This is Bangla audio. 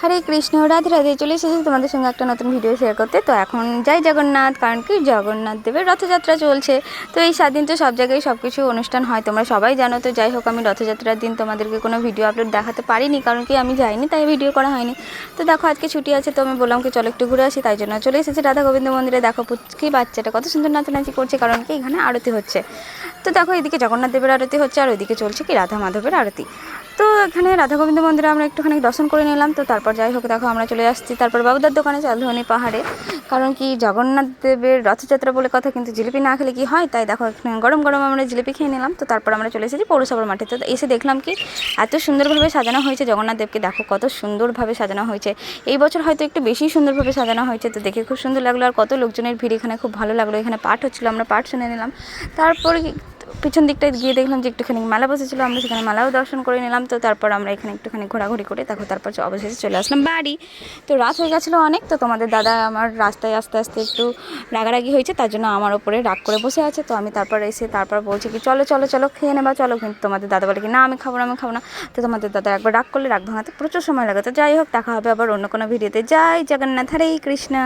হরে কৃষ্ণ, রাধে রাধে। চলে এসেছি তোমাদের সঙ্গে একটা নতুন ভিডিও শেয়ার করতে। তো এখন যাই জগন্নাথ, কারণ কি জগন্নাথ দেবের রথযাত্রা চলছে। তো এই সাত দিন তো সব জায়গায় সব কিছু অনুষ্ঠান হয়, তোমরা সবাই জানো। তো যাই হোক, আমি রথযাত্রার দিন তোমাদেরকে কোনো ভিডিও আপলোড দেখাতে পারিনি, কারণ কি আমি যাইনি, তাই ভিডিও করা হয়নি। তো দেখো, আজকে ছুটি আছে, তো আমি বললাম কি, চলো একটু ঘুরে আসি, তাই জন্য চলে এসেছি রাধা গোবিন্দ মন্দিরে। দেখো, পুচকি বাচ্চাটা কত সুন্দর নাচানাচি করছে, কারণ কি এখানে আরতি হচ্ছে। তো দেখো, এদিকে জগন্নাথ দেবের আরতি হচ্ছে, আর ওইদিকে চলছে কি, রাধা মাধবের আরতি। তো এখানে রাধা গোবিন্দ মন্দিরে আমরা একটুখানি দর্শন করে নিলাম। তো তারপর যাই হোক, দেখো আমরা চলে আসছি। তারপর বাবুদার দোকানে চালধনি পাহাড়ে। কারণ কি, জগন্নাথ দেবের রথযাত্রা বলে কথা, কিন্তু জিলিপি না খেলে কি হয়? তাই দেখো, এখানে গরম গরম আমরা জিলিপি খেয়ে নিলাম। তো তারপর আমরা চলে এসেছি পৌরসভার মাঠে। তো এসে দেখলাম কি, এত সুন্দরভাবে সাজানো হয়েছে জগন্নাথ দেবকে। দেখো কত সুন্দরভাবে সাজানো হয়েছে। এই বছর হয়তো একটু বেশি সুন্দরভাবে সাজানো হয়েছে। তো দেখে খুব সুন্দর লাগল। আর কত লোকজনের ভিড় এখানে, খুব ভালো লাগল। এখানে পাঠ হচ্ছিল আমরা পাঠ শুনে নিলাম। তারপরে পিছন দিকটায় গিয়ে দেখলাম যে একটুখানি মেলা বসেছিল, আমরা সেখানে মেলাও দর্শন করে নিলাম। তো তারপর আমরা এখানে একটুখানি ঘোরাঘুরি করে দেখো তারপর অবশেষে চলে আসলাম বাড়ি। তো রাত হয়ে গেছিল অনেক, তো তোমাদের দাদা আমার রাস্তায় আস্তে আস্তে একটু রাগারাগি হয়েছে, তার জন্য আমার ওপরে রাগ করে বসে আছে। তো আমি তারপর এসে তারপর বলছি কি, চলো চলো চলো, খেয়ে নেবা, চলো কিন্তু তোমাদের দাদা বলে কি, না, আমি খাব না, আমি খাব না। তো তোমাদের দাদা একবার রাগ করলে, রাগ ভাঙাতে প্রচুর সময় লাগে। তো যাই হোক, দেখা হবে আবার অন্য কোনো ভিডিওতে। যাই জগন্নাথ, হরে কৃষ্ণা।